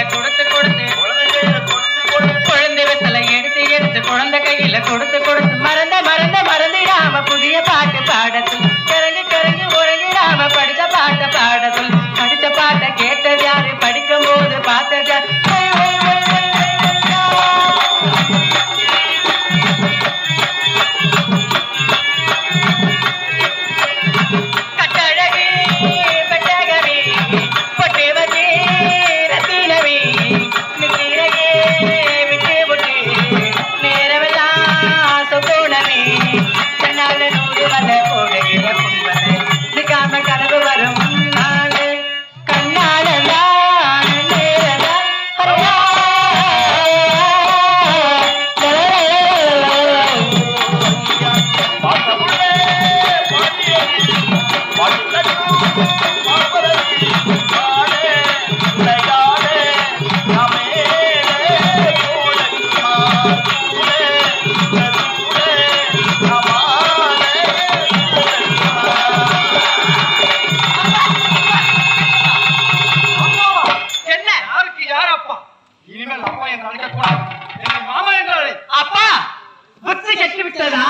கையில கொடுத்து கொடுத்து குழந்தை வெத்தலை எடுத்து எடுத்து குழந்தை கையில கொடுத்து கொடுத்து மறந்த மறந்த மறந்துடாம புதிய பாட்டு பாட சொல். கிறங்கி கிறங்கி உறங்கிடாம படித்த பாட்டை பாட சொல். படித்த பாட்டை கேட்டது யாரு? படிக்கும் போது பார்த்தது என் அப்பா என்று அழைக்கக்கூடாது எங்கள் மாமா என்று அப்பா புத்தி கெட்டு விட்டதா